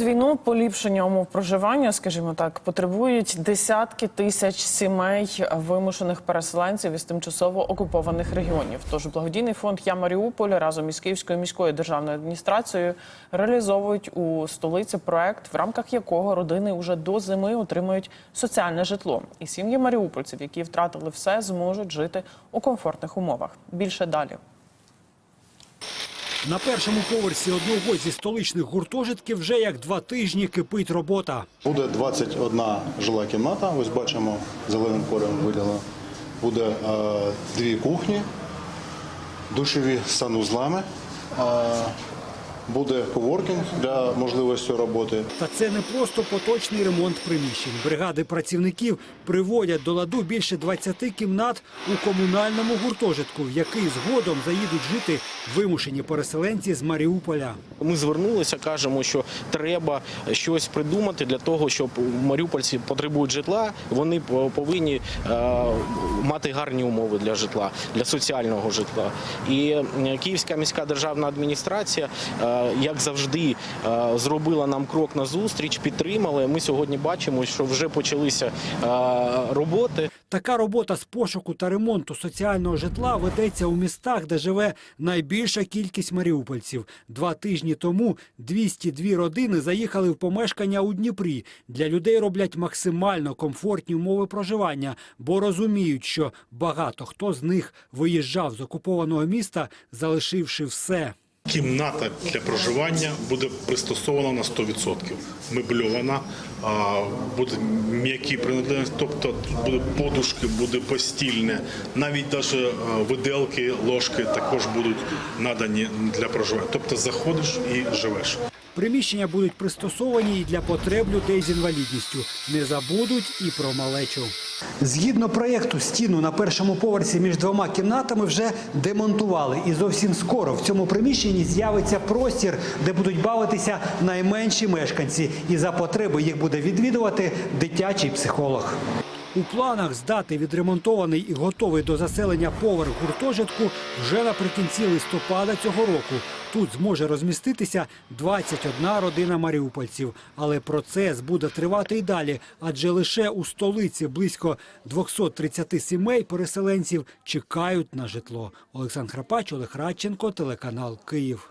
Війну поліпшення умов проживання, скажімо так, потребують десятки тисяч сімей вимушених переселенців із тимчасово окупованих регіонів. Тож благодійний фонд Я Маріуполь разом із Київською міською державною адміністрацією реалізовують у столиці проект, в рамках якого родини уже до зими отримують соціальне житло. І сім'ї маріупольців, які втратили все, зможуть жити у комфортних умовах. Більше далі. На першому поверсі одного зі столичних гуртожитків вже як два тижні кипить робота. Буде 21 жила кімната. Ось бачимо зеленим кольором виділено. Буде е, дві кухні, душові санузлами. Е, буде коворкінг для можливості роботи. Та це не просто поточний ремонт приміщень. Бригади працівників приводять до ладу більше 20 кімнат у комунальному гуртожитку, в який згодом заїдуть жити вимушені переселенці з Маріуполя. Ми звернулися, кажемо, що треба щось придумати для того, щоб маріупольці потребують житла. Вони повинні е, мати гарні умови для житла, для соціального житла. І Київська міська державна адміністрація, е, як завжди, е, зробила нам крок на зустріч, підтримала. Ми сьогодні бачимо, що вже почалися е, роботи. Така робота з пошуку та ремонту соціального житла ведеться у містах, де живе найбільша кількість маріупольців. Два тижні тому 202 родини заїхали в помешкання у Дніпрі. Для людей роблять максимально комфортні умови проживання, бо розуміють, що багато хто з них виїжджав з окупованого міста, залишивши все. Кімната для проживання буде пристосована на 100%. Мебльована, буде м'які принадлежності, тобто буде подушки, буде постільне, навіть навіть виделки, ложки також будуть надані для проживання. Тобто заходиш і живеш. Приміщення будуть пристосовані і для потреб людей з інвалідністю. Не забудуть і про малечу. Згідно проєкту, стіну на першому поверсі між двома кімнатами вже демонтували. І зовсім скоро в цьому приміщенні з'явиться простір, де будуть бавитися найменші мешканці. І за потреби їх буде відвідувати дитячий психолог. У планах здати відремонтований і готовий до заселення поверх гуртожитку вже наприкінці листопада цього року. Тут зможе розміститися 21 родина маріупольців. Але процес буде тривати й далі, адже лише у столиці близько 230 сімей переселенців чекають на житло. Олександр Храпач, Олег Радченко, телеканал Київ.